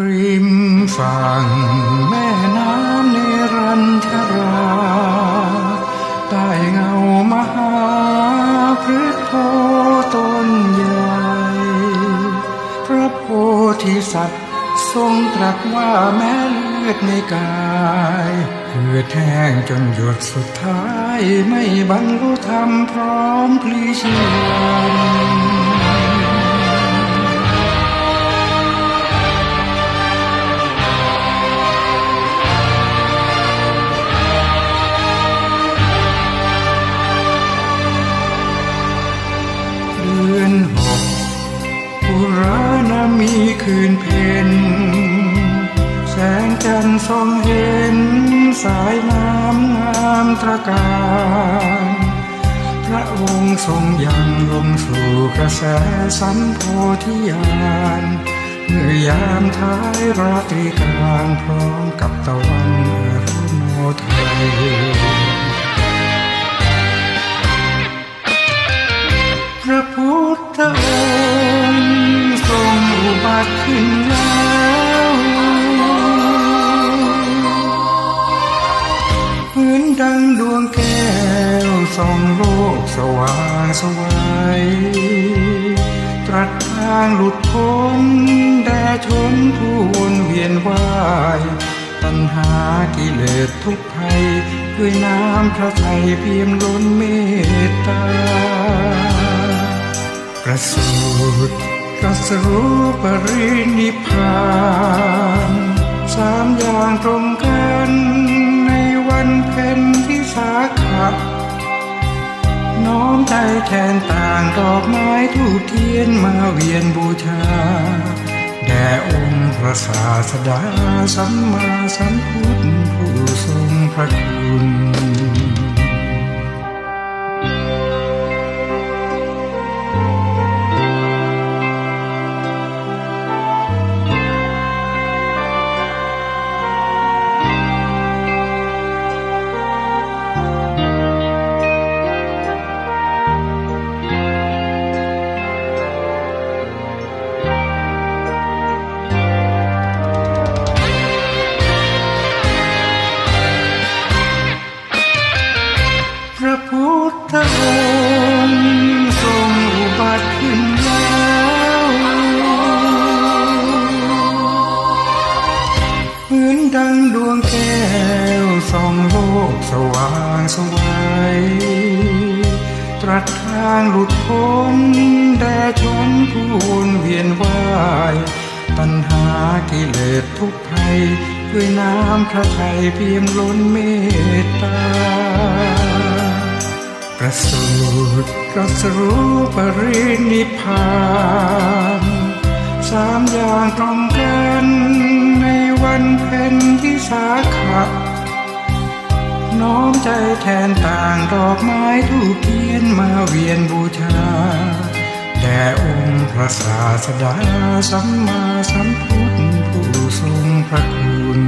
ริมฝั่งแม่น้ำนิ รันทราใต้เงามหาพฤกษ์โพต้นใหญ่พระโพธิสัตว์ทรงตรัสว่าแม้เลือดในกายเหือแห้งจนหยดสุดท้ายไม่บรรลุธรรมพร้อมพลีชีวัน คืนเพ็ญแสงจันทร์ส่องเห็น สายน้ำงามตระการพระองค์ทรงยังลงสู่กระแสสัมโพธิญาณเมื่อยามท้ายราตรีกลางพร้อมกับตะวัน ขึ้นแล้วเหมือนดังดวงแก้วส่องโลกสว่างสวยตรัสทางหลุดพ้นแด่ชนผู้วนเวียนว่ายตัณหากิเลสทุกภัยด้วยน้ำพระทัยเพียมล้นเมตตาประสูติ รัสรู้ปรินิพานสามอย่างตรงกันในวันเพ็ญที่สาขะน้อมใจแทนต่างดอกไม้ทูบเทียนมาเวียนบูชา แด่องค์พระศาสดาสัมมาสัมพุทธผู้ทรงพระคุณ ตรัสทางหลุดพ้นแด่ชนผู้วนเวียนว่าย ตัณหากิเลสทุกภัย ด้วยน้ำพระทัยเพียงล้นเมตตาประสูติตรัสรู้ปรินิพพานสามอย่างตรงกันในวันเพ็ญที่สาขะ น้อมใจแทนต่างดอกไม้ทูกเทียนมาเวียนบูชาแด่องค์พระศาสดาสัมมาสัมพุทธผู้ทรงพระคุณ